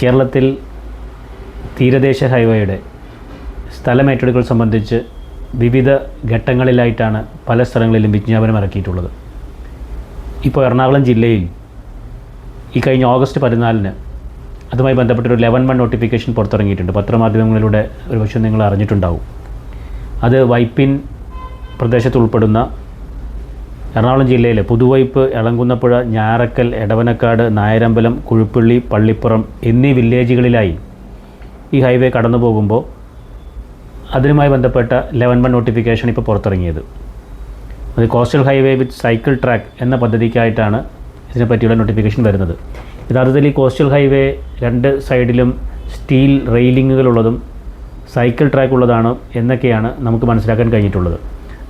കേരളത്തിൽ തീരദേശ ഹൈവേയുടെ സ്ഥലമേറ്റെടുക്കൽ സംബന്ധിച്ച് വിവിധ ഘട്ടങ്ങളിലായിട്ടാണ് പല സ്ഥലങ്ങളിലും വിജ്ഞാപനം ഇറക്കിയിട്ടുള്ളത്. ഇപ്പോൾ എറണാകുളം ജില്ലയിൽ ഈ കഴിഞ്ഞ ഓഗസ്റ്റ് പതിനാലിന് അതുമായി ബന്ധപ്പെട്ടൊരു ലെവൻ വൺ നോട്ടിഫിക്കേഷൻ പുറത്തിറങ്ങിയിട്ടുണ്ട്. പത്രമാധ്യമങ്ങളിലൂടെ ഒരുപക്ഷെ നിങ്ങൾ അറിഞ്ഞിട്ടുണ്ടാവും. അത് വൈപ്പിൻ പ്രദേശത്ത് ഉൾപ്പെടുന്ന എറണാകുളം ജില്ലയിലെ പുതുവൈപ്പ് എളങ്കുന്നപ്പുഴ ഞാറക്കൽ എടവനക്കാട് നായരമ്പലം കുഴുപ്പള്ളി പള്ളിപ്പുറം എന്നീ വില്ലേജുകളിലായി ഈ ഹൈവേ കടന്നു പോകുമ്പോൾ അതിനുമായി ബന്ധപ്പെട്ട ലെവൻ വൺ നോട്ടിഫിക്കേഷൻ ഇപ്പോൾ പുറത്തിറങ്ങിയത്. അത് coastal highway with cycle track എന്ന പദ്ധതിക്കായിട്ടാണ് ഇതിനെപ്പറ്റിയുള്ള നോട്ടിഫിക്കേഷൻ വരുന്നത്. യഥാർത്ഥത്തിൽ ഈ കോസ്റ്റൽ ഹൈവേ രണ്ട് സൈഡിലും സ്റ്റീൽ റെയിലിങ്ങുകളുള്ളതും സൈക്കിൾ ട്രാക്ക് ഉള്ളതാണ് എന്നൊക്കെയാണ് നമുക്ക് മനസ്സിലാക്കാൻ കഴിഞ്ഞിട്ടുള്ളത്.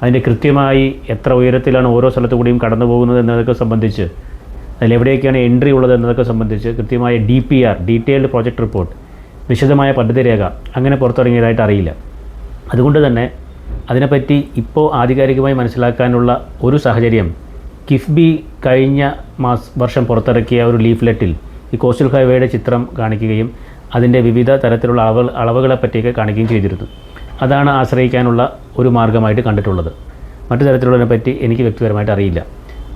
അതിന്റെ കൃത്യമായി എത്ര ഉയരത്തിലാണ് ഓരോ സ്ഥലത്തു കൂടിയും കടന്നു പോകുന്നത് എന്നതൊക്കെ സംബന്ധിച്ച് അതിൽ എവിടെയൊക്കെയാണ് എൻട്രി ഉള്ളത് എന്നതൊക്കെ സംബന്ധിച്ച് കൃത്യമായ D P R detailed project report വിശദമായ പദ്ധതി രേഖ അങ്ങനെ പുറത്തിറങ്ങിയതായിട്ട് അറിയില്ല. അതുകൊണ്ട് തന്നെ അതിനെപ്പറ്റി ഇപ്പോൾ ആധികാരികമായി മനസ്സിലാക്കാനുള്ള ഒരു സാഹചര്യം കിഫ്ബി കഴിഞ്ഞ മാസ് വർഷം പുറത്തിറക്കിയ ഒരു ലീഫ്ലെറ്റിൽ ഈ കോസ്റ്റൽ ഹൈവേയുടെ ചിത്രം കാണിക്കുകയും അതിന്റെ വിവിധ തരത്തിലുള്ള അളവ് അളവുകളെപ്പറ്റിയൊക്കെ കാണിക്കുകയും ചെയ്തിരുന്നു. അതാണ് ആശ്രയിക്കാനുള്ള ഒരു മാർഗമായിട്ട് കണ്ടിട്ടുള്ളത്. മറ്റു തരത്തിലുള്ളതിനെ പറ്റി എനിക്ക് വ്യക്തിപരമായിട്ട് അറിയില്ല.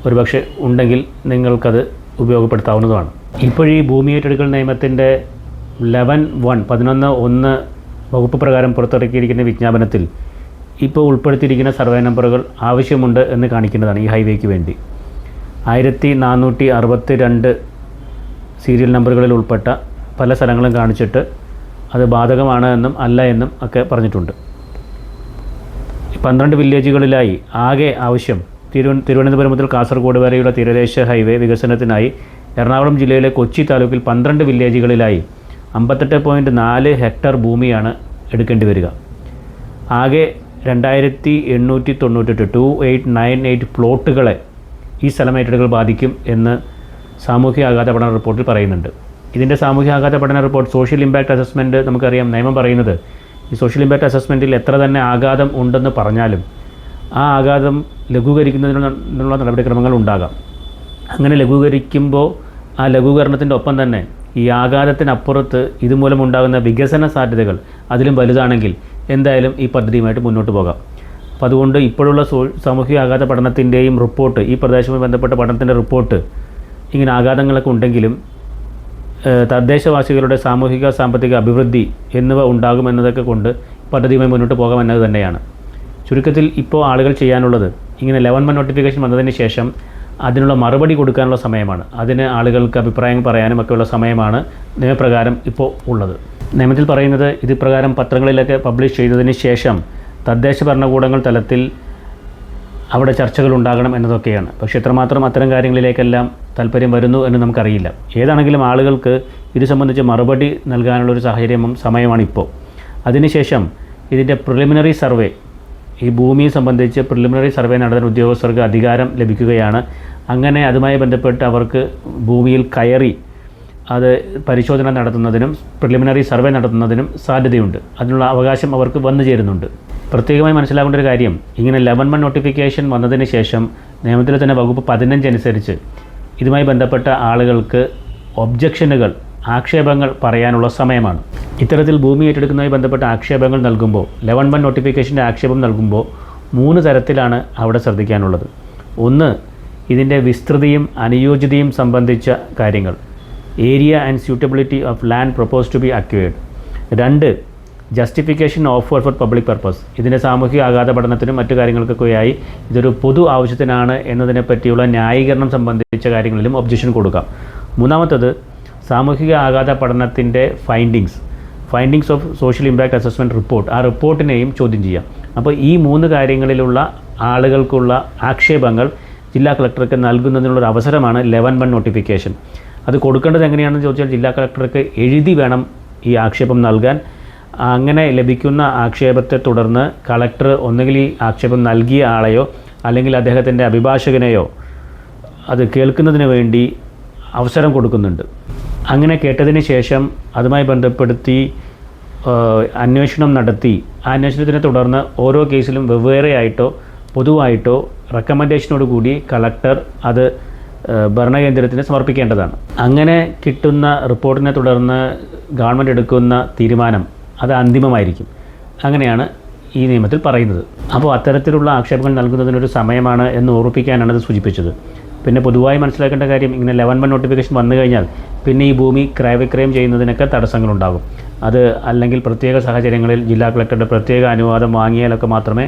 ഒരുപക്ഷെ ഉണ്ടെങ്കിൽ നിങ്ങൾക്കത് ഉപയോഗപ്പെടുത്താവുന്നതാണ് ഇപ്പോഴീ ഭൂമി ഏറ്റെടുക്കൽ നിയമത്തിന്റെ ലെവൻ വൺ പതിനൊന്ന് ഒന്ന് വകുപ്പ് പ്രകാരം പുറത്തിറക്കിയിരിക്കുന്ന വിജ്ഞാപനത്തിൽ ഇപ്പോൾ ഉൾപ്പെടുത്തിയിരിക്കുന്ന സർവേ നമ്പറുകൾ ആവശ്യമുണ്ട് എന്ന് കാണിക്കുന്നതാണ് ഈ ഹൈവേക്ക് വേണ്ടി. ആയിരത്തി നാനൂറ്റി അറുപത്തി രണ്ട് സീരിയൽ നമ്പറുകളിൽ ഉൾപ്പെട്ട പല സ്ഥലങ്ങളും കാണിച്ചിട്ട് അത് ബാധകമാണ് എന്നും അല്ല എന്നും ഒക്കെ പറഞ്ഞിട്ടുണ്ട്. പന്ത്രണ്ട് വില്ലേജുകളിലായി ആകെ ആവശ്യം തിരുവ തിരുവനന്തപുരം മുതൽ കാസർഗോഡ് വരെയുള്ള തീരദേശ ഹൈവേ വികസനത്തിനായി എറണാകുളം ജില്ലയിലെ കൊച്ചി താലൂക്കിൽ പന്ത്രണ്ട് വില്ലേജുകളിലായി അമ്പത്തെട്ട് പോയിന്റ് നാല് ഹെക്ടർ ഭൂമിയാണ് എടുക്കേണ്ടി വരിക. ആകെ രണ്ടായിരത്തി എണ്ണൂറ്റി തൊണ്ണൂറ്റെട്ട് ടു എയ്റ്റ് നയൻ എയ്റ്റ് പ്ലോട്ടുകളെ ഈ സ്ഥലമേറ്റെടുക്കൽ ബാധിക്കും എന്ന് സാമൂഹ്യ ആഘാത പഠന റിപ്പോർട്ടിൽ പറയുന്നുണ്ട്. ഇതിന്റെ സാമൂഹ്യ ആഘാത പഠന റിപ്പോർട്ട് സോഷ്യൽ ഇമ്പാക്റ്റ് അസസ്മെന്റ് നമുക്കറിയാം. നിയമം പറയുന്നത് ഈ സോഷ്യൽ ഇമ്പാക്റ്റ് അസസ്മെന്റിൽ എത്ര തന്നെ ആഘാതം ഉണ്ടെന്ന് പറഞ്ഞാലും ആ ആഘാതം ലഘൂകരിക്കുന്നതിനുള്ള നടപടിക്രമങ്ങൾ ഉണ്ടാകാം. അങ്ങനെ ലഘൂകരിക്കുമ്പോൾ ആ ലഘൂകരണത്തിന്റെ ഒപ്പം തന്നെ ഈ ആഘാതത്തിനപ്പുറത്ത് ഇതുമൂലം ഉണ്ടാകുന്ന വികസന സാധ്യതകൾ അതിലും വലുതാണെങ്കിൽ എന്തായാലും ഈ പദ്ധതിയുമായിട്ട് മുന്നോട്ട് പോകാം. അപ്പോൾ അതുകൊണ്ട് ഇപ്പോഴുള്ള സോ സാമൂഹിക ആഘാത പഠനത്തിന്റെയും റിപ്പോർട്ട് ഈ പ്രദേശവുമായി ബന്ധപ്പെട്ട പഠനത്തിന്റെ റിപ്പോർട്ട് ഇങ്ങനെ ആഘാതങ്ങളൊക്കെ ഉണ്ടെങ്കിലും തദ്ദേശവാസികളുടെ സാമൂഹിക സാമ്പത്തിക അഭിവൃദ്ധി എന്നിവ ഉണ്ടാകുമെന്നതൊക്കെ കൊണ്ട് പദ്ധതിയുമായി മുന്നോട്ട് പോകാമെന്നത് തന്നെയാണ്. ചുരുക്കത്തിൽ ഇപ്പോൾ ആളുകൾ ചെയ്യാനുള്ളത് ഇങ്ങനെ ലെവൻ മൺ നോട്ടിഫിക്കേഷൻ വന്നതിന് ശേഷം അതിനുള്ള മറുപടി കൊടുക്കാനുള്ള സമയമാണ്. അതിന് ആളുകൾക്ക് അഭിപ്രായം പറയാനും ഒക്കെയുള്ള സമയമാണ് നിയമപ്രകാരം ഇപ്പോൾ ഉള്ളത്. നിയമത്തിൽ പറയുന്നത് ഇത് പ്രകാരം പത്രങ്ങളിലൊക്കെ പബ്ലിഷ് ചെയ്തതിന് ശേഷം തദ്ദേശ ഭരണകൂടങ്ങൾ തലത്തിൽ അവിടെ ചർച്ചകൾ ഉണ്ടാകണം എന്നതൊക്കെയാണ്. പക്ഷേ എത്രമാത്രം അത്തരം കാര്യങ്ങളിലേക്കെല്ലാം താല്പര്യം വരുന്നു എന്ന് നമുക്കറിയില്ല. ഏതാണെങ്കിലും ആളുകൾക്ക് ഇത് സംബന്ധിച്ച് മറുപടി നൽകാനുള്ള ഒരു സാഹചര്യവും സമയമാണ് ഇപ്പോൾ. അതിനുശേഷം ഇതിന്റെ പ്രിലിമിനറി സർവേ ഈ ഭൂമിയെ സംബന്ധിച്ച് പ്രിലിമിനറി സർവേ നടത്താൻ ഉദ്യോഗസ്ഥർക്ക് അധികാരം ലഭിക്കുകയാണ്. അങ്ങനെ അതുമായി ബന്ധപ്പെട്ട് അവർക്ക് ഭൂമിയിൽ കയറി അത് പരിശോധന നടത്തുന്നതിനും പ്രിലിമിനറി സർവേ നടത്തുന്നതിനും സാധ്യതയുണ്ട്. അതിനുള്ള അവകാശം അവർക്ക് വന്നു ചേരുന്നുണ്ട്. പ്രത്യേകമായി മനസ്സിലാക്കേണ്ട ഒരു കാര്യം ഇങ്ങനെ ലെവൻ വൺ നോട്ടിഫിക്കേഷൻ വന്നതിന് ശേഷം നിയമത്തിലെ തന്നെ വകുപ്പ് പതിനഞ്ച് അനുസരിച്ച് ഇതുമായി ബന്ധപ്പെട്ട ആളുകൾക്ക് ഒബ്ജക്ഷനുകൾ ആക്ഷേപങ്ങൾ പറയാനുള്ള സമയമാണ്. ഇത്തരത്തിൽ ഭൂമി ഏറ്റെടുക്കുന്നതുമായി ബന്ധപ്പെട്ട ആക്ഷേപങ്ങൾ നൽകുമ്പോൾ ലെവൻ വൺ നോട്ടിഫിക്കേഷന്റെ ആക്ഷേപം നൽകുമ്പോൾ മൂന്ന് തരത്തിലാണ് അവിടെ ശ്രദ്ധിക്കാനുള്ളത്. ഒന്ന് ഇതിന്റെ വിസ്തൃതിയും അനുയോജ്യതയും സംബന്ധിച്ച കാര്യങ്ങൾ. Area and suitability of land propose to be acquired രണ്ട് justification offer for public purpose ഇതിന്റെ സാമൂഹിക ആഘാത പഠനത്തിനും മറ്റു കാര്യങ്ങൾക്കൊക്കെയായി ഇതൊരു പൊതു ആവശ്യത്തിനാണ് എന്നതിനെ പറ്റിയുള്ള ന്യായീകരണം സംബന്ധിച്ച കാര്യങ്ങളിലും ഒബ്ജക്ഷൻ കൊടുക്കാം. മൂന്നാമത്തത് സാമൂഹിക ആഘാത പഠനത്തിന്റെ findings findings of social impact assessment report ആ റിപ്പോർട്ടിനെയും ചോദ്യം ചെയ്യാം. അപ്പോൾ ഈ മൂന്ന് കാര്യങ്ങളിലുള്ള ആളുകൾക്കുള്ള ആക്ഷേപങ്ങൾ ജില്ലാ കളക്ടർക്ക് നൽകുന്നതിനുള്ള ഒരു അവസരമാണ് ലെവൻ വൺ നോട്ടിഫിക്കേഷൻ അത് കൊടുക്കേണ്ടത് എങ്ങനെയാണെന്ന് ചോദിച്ചാൽ ജില്ലാ കളക്ടർക്ക് എഴുതി വേണം ഈ ആക്ഷേപം നൽകാൻ. അങ്ങനെ ലഭിക്കുന്ന ആക്ഷേപത്തെ തുടർന്ന് കളക്ടർ ഒന്നുകിൽ ഈ ആക്ഷേപം നൽകിയ ആളെയോ അല്ലെങ്കിൽ അദ്ദേഹത്തിന്റെ അഭിഭാഷകനെയോ അത് കേൾക്കുന്നതിന് വേണ്ടി അവസരം കൊടുക്കുന്നുണ്ട്. അങ്ങനെ കേട്ടതിന് ശേഷം അതുമായി ബന്ധപ്പെടുത്തി അന്വേഷണം നടത്തി. ആ അന്വേഷണത്തിനെ തുടർന്ന് ഓരോ കേസിലും വെവ്വേറെയായിട്ടോ പൊതുവായിട്ടോ റെക്കമെൻഡേഷനോട് കൂടി കളക്ടർ അത് ഭരണകേന്ദ്രത്തിന് സമർപ്പിക്കേണ്ടതാണ്. അങ്ങനെ കിട്ടുന്ന റിപ്പോർട്ടിനെ തുടർന്ന് ഗവൺമെന്റ് എടുക്കുന്ന തീരുമാനം അത് അന്തിമമായിരിക്കും. അങ്ങനെയാണ് ഈ നിയമത്തിൽ പറയുന്നത്. അപ്പോൾ അത്തരത്തിലുള്ള ആക്ഷേപങ്ങൾ നൽകുന്നതിനൊരു സമയമാണ് എന്ന് ഓർപ്പിക്കാനാണ് അത് സൂചിപ്പിച്ചത്. പിന്നെ പൊതുവായി മനസ്സിലാക്കേണ്ട കാര്യം ഇങ്ങനെ ലെവൻ വൺ നോട്ടിഫിക്കേഷൻ വന്നു കഴിഞ്ഞാൽ പിന്നെ ഈ ഭൂമി ക്രയവിക്രയം ചെയ്യുന്നതിനൊക്കെ തടസ്സങ്ങളുണ്ടാകും. അത് അല്ലെങ്കിൽ പ്രത്യേക സാഹചര്യങ്ങളിൽ ജില്ലാ കളക്ടറുടെ പ്രത്യേക അനുവാദം വാങ്ങിയാലൊക്കെ മാത്രമേ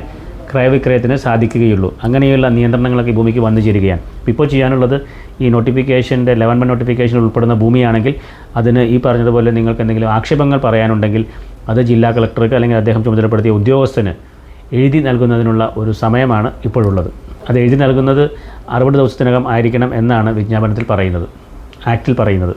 ക്രയവിക്രയത്തിന് സാധിക്കുകയുള്ളൂ. അങ്ങനെയുള്ള നിയന്ത്രണങ്ങളൊക്കെ ഈ ഭൂമിക്ക് വന്നു ചേരുകയാണ്. ഇപ്പോൾ ചെയ്യാനുള്ളത് ഈ നോട്ടിഫിക്കേഷന്റെ ലെവൻ വൺ നോട്ടിഫിക്കേഷൻ ഉൾപ്പെടുന്ന ഭൂമിയാണെങ്കിൽ അതിന് ഈ പറഞ്ഞതുപോലെ നിങ്ങൾക്ക് എന്തെങ്കിലും ആക്ഷേപങ്ങൾ പറയാനുണ്ടെങ്കിൽ അത് ജില്ലാ കളക്ടർക്ക് അല്ലെങ്കിൽ അദ്ദേഹം ചുമതലപ്പെടുത്തിയ ഉദ്യോഗസ്ഥന് എഴുതി നൽകുന്നതിനുള്ള ഒരു സമയമാണ് ഇപ്പോഴുള്ളത്. അത് എഴുതി നൽകുന്നത് അറുപത് ദിവസത്തിനകം ആയിരിക്കണം എന്നാണ് വിജ്ഞാപനത്തിൽ പറയുന്നത് ആക്റ്റിൽ പറയുന്നത്.